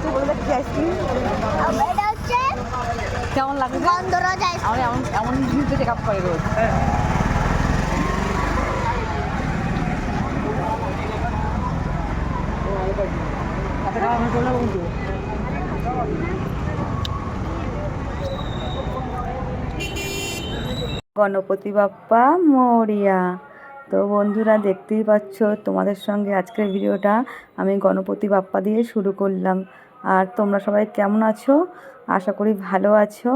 আছে বলে কি আইসক্রিম এটা হচ্ছে কেমন লাগে গন্ধরাজ আইসক্রিম আমার এমন এমন জিনিস চেক আপ করে রোজ। গণপতি বাপ্পা মরিয়া। তো বন্ধুরা দেখতেই পাচ্ছ তোমাদের সঙ্গে আজকের ভিডিওটা। আমি গণপতি বাপ্পা দিয়ে শুরু করলাম। আর তোমরা সবাই কেমন আছো? আশা করি ভালো আছো।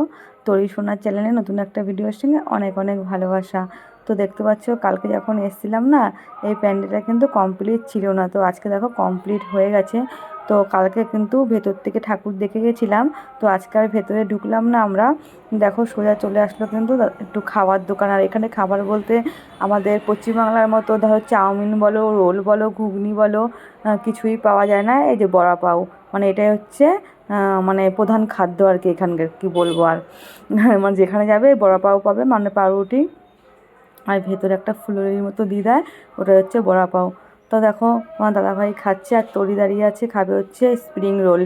তরি সোনার চ্যানেলে নতুন একটা ভিডিওর সঙ্গে অনেক অনেক ভালোবাসা। তো দেখতে পাচ্ছ, কালকে যখন এসেছিলাম না, এই প্যান্ডেলটা কিন্তু কমপ্লিট ছিল না। তো আজকে দেখো কমপ্লিট হয়ে গেছে। তো কালকে কিন্তু ভেতর থেকে ঠাকুর দেখে গেছিলাম। তো আজকে আর ভেতরে ঢুকলাম না আমরা। দেখো সোজা চলে আসলো কিন্তু একটু খাবার দোকান। আর এখানে খাবার বলতে আমাদের পশ্চিমবাংলার মতো, ধরো চাউমিন বলো, রোল বলো, ঘুগনি বলো কিছুই পাওয়া যায় না। এই যে বড়া পাও। মানে এটাই হচ্ছে মানে প্রধান খাদ্য আর কি এখানকার, কি বলব আর। মানে যেখানে যাবে বড়া পাও পাবে মানে পাউরুটি। আর ভেতরে একটা ফুলুরির মতো দিয়ে দেয়, ওটা হচ্ছে বড়া পাও তো দেখো, আমার দাদাভাই খাচ্ছে আর তরি দাঁড়িয়ে আছে, খাবে হচ্ছে স্প্রিং রোল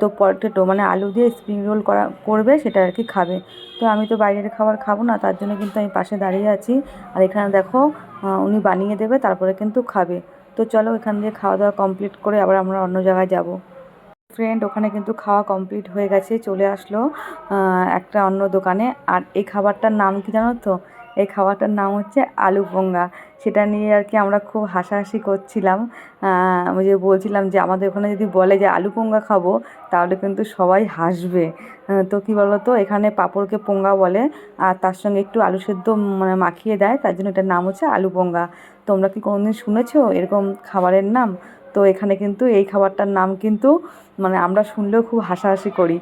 তো পটেটো মানে আলু দিয়ে স্প্রিং রোল করা, করবে, সেটা আর কি খাবে। তো আমি তো বাইরের খাবার খাব না, তার জন্য কিন্তু আমি পাশে দাঁড়িয়ে আছি। আর এখানে দেখো উনি বানিয়ে দেবে, তারপরে কিন্তু খাবে। তো চলো এখান দিয়ে খাওয়া দাওয়া কমপ্লিট করে আবার আমরা অন্য জায়গায় যাব। ফ্রেন্ড ওখানে কিন্তু খাওয়া কমপ্লিট হয়ে গেছে, চলে আসলো একটা অন্য দোকানে। আর এই খাবারটার নাম কি জানো তো? এই খাবারটার নাম হচ্ছে আলু পোঙ্গা। সেটা নিয়ে আর কি আমরা খুব হাসাহাসি করছিলাম। ওই যে বলছিলাম যে আমাদের ওখানে যদি বলে যে আলু পোঙ্গা খাব, তাহলে কিন্তু সবাই হাসবে। তো কী বলো তো এখানে পাঁপড়কে পোঙ্গা বলে, আর তার সঙ্গে একটু আলু সেদ্ধ মানে মাখিয়ে দেয়। তার জন্য এটার নাম হচ্ছে আলু পোঙ্গা। তোমরা কি কোনোদিন শুনেছো এরকম খাবারের নাম? তো এখানে কিন্তু এই খাবারটার নাম কিন্তু মানে আমরা শুনলেও খুব হাসাহাসি করি।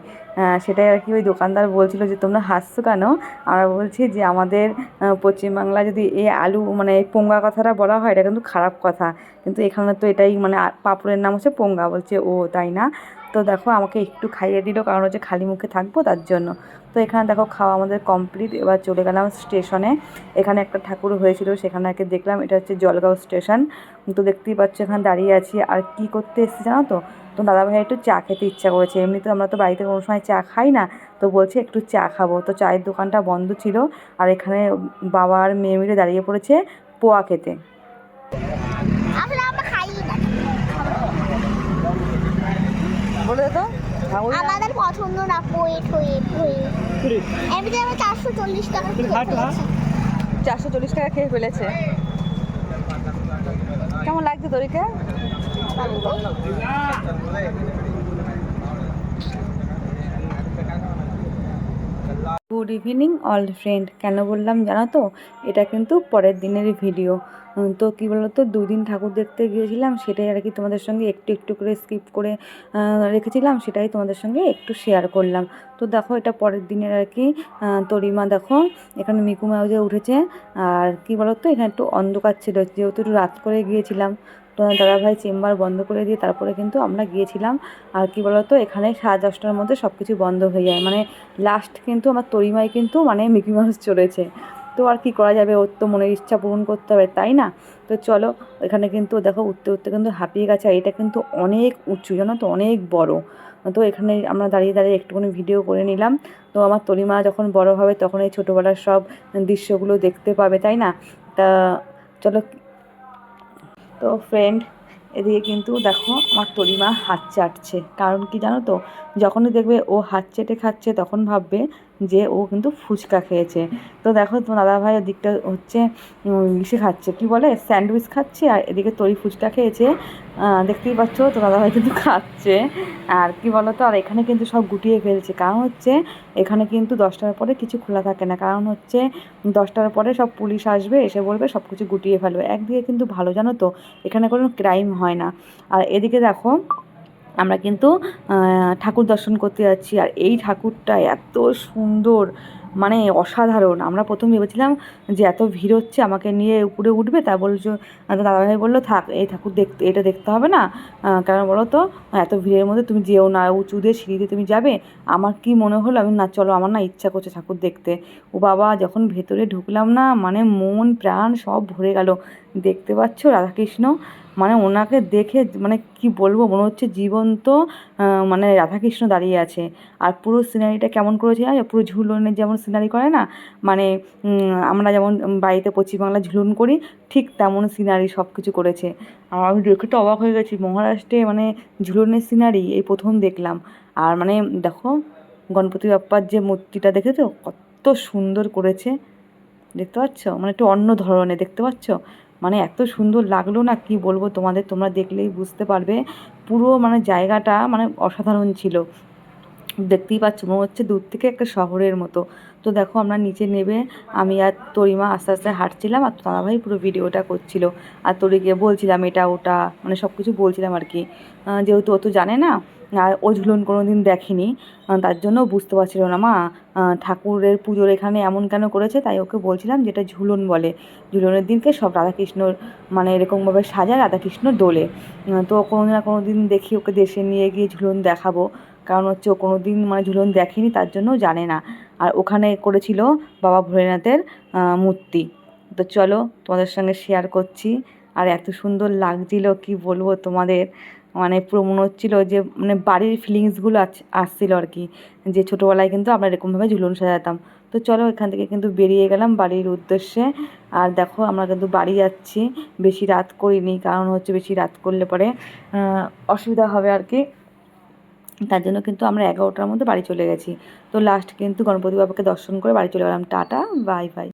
সেটাই আর কি। ওই দোকানদার বলছিল যে তোমরা হাসছো কেন? আমরা বলছি যে আমাদের আহ, পশ্চিমবাংলায় যদি এই আলু মানে এই পোঙ্গা কথাটা বলা হয় এটা কিন্তু খারাপ কথা। কিন্তু এখানে তো এটাই মানে পাঁপড়ের নাম হচ্ছে পোঙ্গা। বলছে ও তাই না? তো দেখো আমাকে একটু খাইয়ে দিল কারণ হচ্ছে খালি মুখে থাকব তার জন্য। তো এখানে দেখো খাওয়া আমাদের কমপ্লিট এবার চলে গেলাম স্টেশনে এখানে একটা ঠাকুর হয়েছিল সেখানে কি দেখলাম এটা হচ্ছে জলগাঁও স্টেশন তো দেখতেই পাচ্ছ এখানে দাঁড়িয়ে আছি। আর কি করতে এসেছি জানো তো? তো দাদাভাই একটু চা খেতে ইচ্ছা করেছে। এমনিতে আমরা তো বাড়িতে কোনো সময় চা খাই না তো বলছে একটু চা খাব। তো চায়ের দোকানটা বন্ধ ছিল আর এখানে বাবা আর মেয়ে মিলে দাঁড়িয়ে পড়েছে পোয়া খেতে। বলে তো। আমাদের পছন্দ না পোয়ে ঠোয়ে ঠোয়ে। এমনিতে আমরা চারশো চল্লিশ টাকা চারশো চল্লিশ টাকা খেয়ে ফেলেছে। কেমন লাগছে তোরিকে? গুড ইভিনিং অল ফ্রেন্ড কেন বললাম জানো তো? এটা কিন্তু পরের দিনের ভিডিও তো কী বলো তো দুদিন ঠাকুর দেখতে গিয়েছিলাম, সেটাই আর কি তোমাদের সঙ্গে একটু একটু করে স্কিপ করে রেখেছিলাম, সেটাই তোমাদের সঙ্গে একটু শেয়ার করলাম। তো দেখো, এটা পরের দিনের আর কি তরিমা দেখো, এখানে মিকু মাউজে উঠেছে, আর কি বলো তো এখানে একটু অন্ধকার ছিল, যেহেতু একটু রাত করে গিয়েছিলাম। দাদাভাই চেম্বার বন্ধ করে দিয়ে তারপরে কিন্তু আমরা গিয়েছিলাম। আর কি বলতো, এখানে সাড়ে দশটার মধ্যে সব কিছু বন্ধ হয়ে যায়। মানে লাস্ট কিন্তু আমার তরিমাই কিন্তু মানে মিকি মাউস চলেছে তো আর কি করা যাবে? ওর তো মনের ইচ্ছা পূরণ করতে হবে, তাই না? তো চলো, এখানে কিন্তু দেখো উঠতে উঠতে কিন্তু হাঁপিয়ে গেছে। আর এটা কিন্তু অনেক উঁচু, জানো তো? অনেক বড়। তো এখানে আমরা দাঁড়িয়ে দাঁড়িয়ে একটুখানি ভিডিও করে নিলাম। তো আমার তরিমা যখন বড় হবে, তখন এই ছোটোবেলার সব দৃশ্যগুলো দেখতে পাবে, তাই না? তা চলো তো ফ্রেন্ড এদিকে কিন্তু দেখো আমার তরিমা হাত চাটছে। কারণ কি জানো তো? যখনই দেখবে ও হাত চেটে খাচ্ছে, তখন ভাববে যে ও কিন্তু ফুচকা খেয়েছে। তো দেখো তো দাদাভাই ওদিকটা হচ্ছে ইসে খাচ্ছে। কি বলে? স্যান্ডউইচ খাচ্ছে আর এদিকে তরি ফুচকা খেয়েছে। দেখতেই পাচ্ছ তো দাদাভাই কিন্তু খাচ্ছে। আর কি বলো তো আর এখানে কিন্তু সব গুটিয়ে ফেলছে। কারণ হচ্ছে, এখানে কিন্তু দশটার পরে কিছু খোলা থাকে না। কারণ হচ্ছে, দশটার পরে সব পুলিশ আসবে, এসে বলবে সব কিছু গুটিয়ে ফেলবে। একদিকে কিন্তু ভালো জানো তো? এখানে কোনো ক্রাইম হয় না। আর এদিকে দেখো আমরা কিন্তু ঠাকুর দর্শন করতে যাচ্ছি। আর এই ঠাকুরটা এত সুন্দর মানে অসাধারণ। আমরা প্রথম ভেবেছিলাম যে এত ভিড় হচ্ছে, আমাকে নিয়ে উপরে উঠবে। তা বলছো দাদাভাই বলল, থাক, এই ঠাকুর দেখতে এটা দেখতে হবে না। কারণ বলো তো, এত ভিড়ের মধ্যে তুমি যেও না। উঁচু দিয়ে সিঁড়ি দিয়ে তুমি যাবে। আমার কি মনে হলো, আমি না, চলো, আমার না ইচ্ছা করছে ঠাকুর দেখতে। ও বাবা, যখন ভেতরে ঢুকলাম না মানে মন, প্রাণ সব ভরে গেল। দেখতে পাচ্ছ, রাধাকৃষ্ণ। মানে ওনাকে দেখে মানে কি বলব, মনে হচ্ছে জীবন্ত মানে রাধাকৃষ্ণ দাঁড়িয়ে আছে। আর পুরো সিনারিটা কেমন করেছে জানো? পুরো ঝুলনের যেমন সিনারি করে না? মানে আমরা যেমন বাড়িতে পশ্চিমবাংলা ঝুলন করি, ঠিক তেমন সিনারি সব কিছু করেছে। আর আমি দেখে তো অবাক হয়ে গেছি, মহারাষ্ট্রে মানে ঝুলনের সিনারি এই প্রথম দেখলাম। আর মানে দেখো, গণপতি বাপ্পার যে মূর্তিটা দেখেছ? কত সুন্দর করেছে। দেখতে পাচ্ছ? মানে একটু অন্য ধরনের, দেখতে পাচ্ছ? মানে এত সুন্দর লাগল না, কি বলব তোমাদের? তোমরা দেখলেই বুঝতে পারবে। পুরো মানে জায়গাটা মানে অসাধারণ ছিল। দেখতেই পাচ্ছ, মনে হচ্ছে দূর থেকে একটা শহরের মতো। তো দেখো আমরা নিচে নেবে আমি আর তরিমা আস্তে আস্তে হাঁটছিলাম আর দাদাভাই পুরো ভিডিওটা করছিল। আর তরিকে বলছিলাম এটা, ওটা মানে সব কিছু বলছিলাম আর কি। যেহেতু ও তো জানে না আর ও ঝুলন কোনো দিন দেখেনি তার জন্য বুঝতে পারছিল না, মা ঠাকুরের পুজোর এখানে এমন কেন করেছে? তাই ওকে বলছিলাম যেটা ঝুলন বলে। ঝুলনের দিনকে সব রাধাকৃষ্ণর মানে এরকমভাবে সাজায় রাধাকৃষ্ণ দোলে। তো কোনো না কোনো দিন দেখি ওকে দেশে নিয়ে গিয়ে ঝুলন দেখাবো। কারণ হচ্ছে ও কোনো দিন মানে ঝুলন দেখেনি, তার জন্য জানে না। আর ওখানে করেছিল বাবা ভোলেনাথের মূর্তি। তো চলো তোমাদের সঙ্গে শেয়ার করছি। আর এত সুন্দর লাগছিল, কি বলব তোমাদের? মানে পুরো মনে হচ্ছিল যে মানে বাড়ির ফিলিংসগুলো আসছিল আর কি। যে ছোটোবেলায় কিন্তু আমরা এরকমভাবে ঝুলন সাজাতাম। তো চলো এখান থেকে কিন্তু বেরিয়ে গেলাম বাড়ির উদ্দেশ্যে। আর দেখো আমরা কিন্তু বাড়ি যাচ্ছি, বেশি রাত করিনি, কারণ হচ্ছে বেশি রাত করলে পরে অসুবিধা হবে আর কি। তার জন্য কিন্তু আমরা এগারোটার মধ্যে বাড়ি চলে গেছি। তো লাস্ট কিন্তু গণপতি বাবাকে দর্শন করে বাড়ি চলে গেলাম। Tata bye bye